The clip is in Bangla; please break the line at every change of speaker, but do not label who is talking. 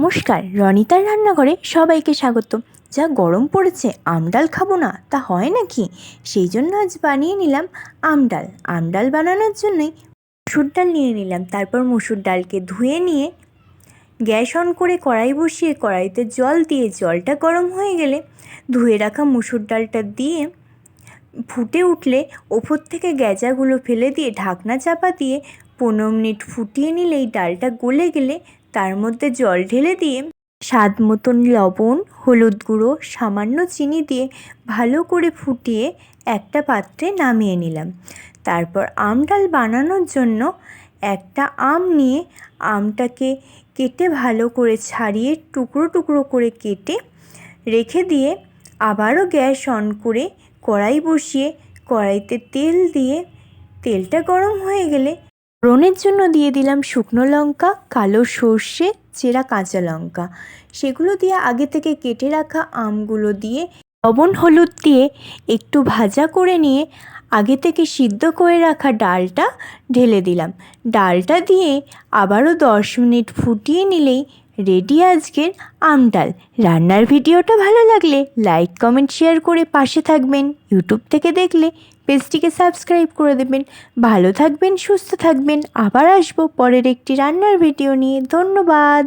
নমস্কার, রনিতার রান্নাঘরে সবাইকে স্বাগত। যা গরম পড়েছে আমডাল খাব না, তা হয় নাকি? সেই জন্য আজ বানিয়ে নিলাম আমডাল আমডাল বানানোর জন্যই মুসুর ডাল নিয়ে নিলাম। তারপর মুসুর ডালকে ধুয়ে নিয়ে গ্যাস অন করে কড়াই বসিয়ে কড়াইতে জল দিয়ে জলটা গরম হয়ে গেলে ধুয়ে রাখা মুসুর ডালটা দিয়ে ফুটে উঠলে ওপর থেকে গ্যাজাগুলো ফেলে দিয়ে ঢাকনা চাপা দিয়ে পনেরো মিনিট ফুটিয়ে নিলে এই ডালটা গলে গেলে তার মধ্যে জল ঢেলে দিয়ে স্বাদ মতন লবণ, হলুদ গুঁড়ো, সামান্য চিনি দিয়ে ভালো করে ফুটিয়ে একটা পাত্রে নামিয়ে নিলাম। তারপর আম ডাল বানানোর জন্য একটা আম নিয়ে আমটাকে কেটে ভালো করে ছাড়িয়ে টুকরো টুকরো করে কেটে রেখে দিয়ে আবারও গ্যাস অন করে কড়াই বসিয়ে কড়াইতে তেল দিয়ে, তেলটা গরম হয়ে গেলে ফোড়নের জন্য দিয়ে দিলাম শুকনো লঙ্কা, কালো সর্ষে, চেরা কাঁচা লঙ্কা। সেগুলো দিয়ে আগে থেকে কেটে রাখা আমগুলো দিয়ে লবণ হলুদ দিয়ে একটু ভাজা করে নিয়ে আগে থেকে সিদ্ধ করে রাখা ডালটা ঢেলে দিলাম। ডালটা দিয়ে আবারও দশ মিনিট ফুটিয়ে নিলেই রেডি আজকের আমডাল। রান্নার ভিডিওটা ভালো লাগলে লাইক, কমেন্ট, শেয়ার করে পাশে থাকবেন। ইউটিউব থেকে দেখলে পেজটিকে সাবস্ক্রাইব করে দেবেন। ভালো থাকবেন, সুস্থ থাকবেন। আবার আসব পরের একটি রান্নার ভিডিও নিয়ে। ধন্যবাদ।